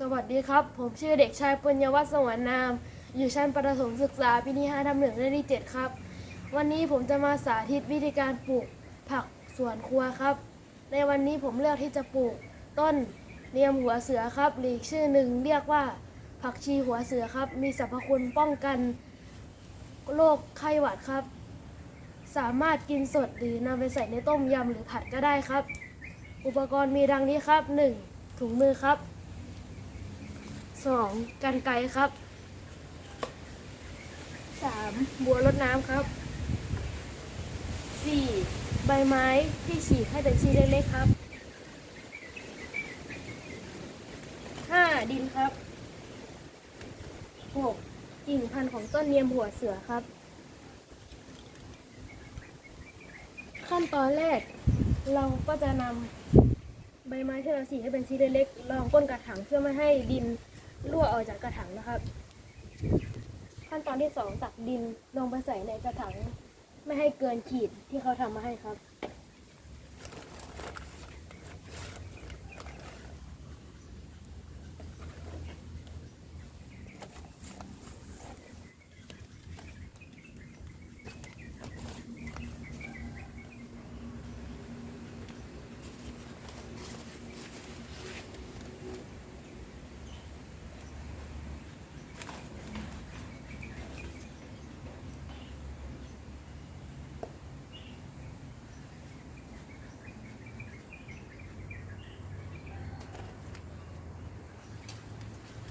สวัสดีครับ ผมชื่อเด็กชายปุญญวัฒน์สวรรณนาม อยู่ชั้นประถมศึกษาปีที่5ทับหนึ่งเลขที่7ครับ วันนี้ผมจะมาสาธิตวิธีการปลูกผักสวนครัวครับ ในวันนี้ผมเลือกที่จะปลูกต้นเนียมหัวเสือครับหรืออีกชื่อหนึ่งเรียกว่าผักชีหัวเสือครับ มีสรรพคุณป้องกันโรคไข้หวัดครับ สามารถกินสดหรือนำไปใส่ในต้มยำหรือผัดก็ได้ครับ อุปกรณ์มีดังนี้ครับ 1. ถุงมือครับ 2. กันไกรครับ 3. บัวรดน้ำครับ 4. ใบไม้ที่ฉีกให้เป็นชิ้นเล็กๆครับ 5. ดินครับ 6. กิ่งพันธุ์ของต้นเนียมหัวเสือครับ ขั้นตอนแรกเราก็จะนำใบไม้ที่เราฉีกให้เป็นชิ้นเล็กๆรองก้นกระถางเพื่อไม่ให้ดิน รั่วออกจากกระถางนะครับ ขั้นตอนที่สองตักดินลงไปใส่ในกระถางไม่ให้เกินขีดที่เขาทำมาให้ครับ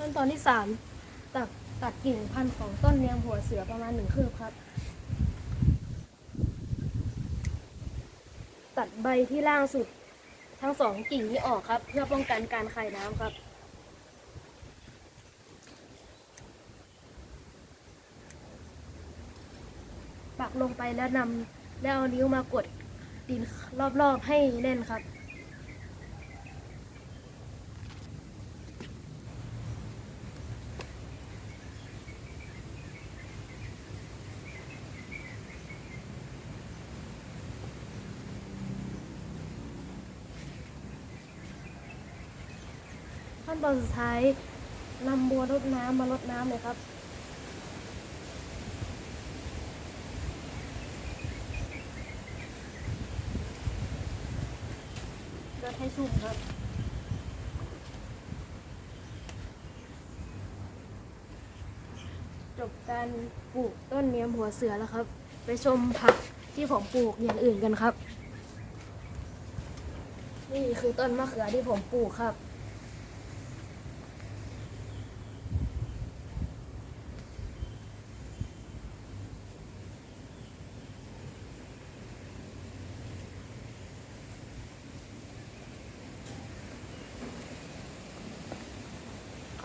ขั้นตอนที่สามตัดตัดกิ่งพันธุ์ของต้นเนียมหัวเสือประมาณหนึ่งคืบครับ ตัดใบที่ล่างสุด ทั้งสองกิ่งนี้ออกครับ เพื่อป้องกันการคายน้ำครับปักลงไปแล้วนำแล้วเอานิ้วมากดดินรอบๆให้แน่นครับ ขั้นตอนสุดท้ายนำบัวรดน้ำมาลดน้ำเลยครับ รดให้ชุ่มครับจบการปลูกต้นเนียมหัวเสือแล้วครับ ไปชมผักที่ผมปลูกอย่างอื่นกันครับ นี่คือต้นมะเขือที่ผมปลูกครับ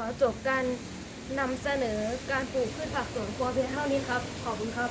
อจบการนำเสนอการปลูกพืชผักสวนครัวเพียงเท่านี้ครับ ขอบคุณครับ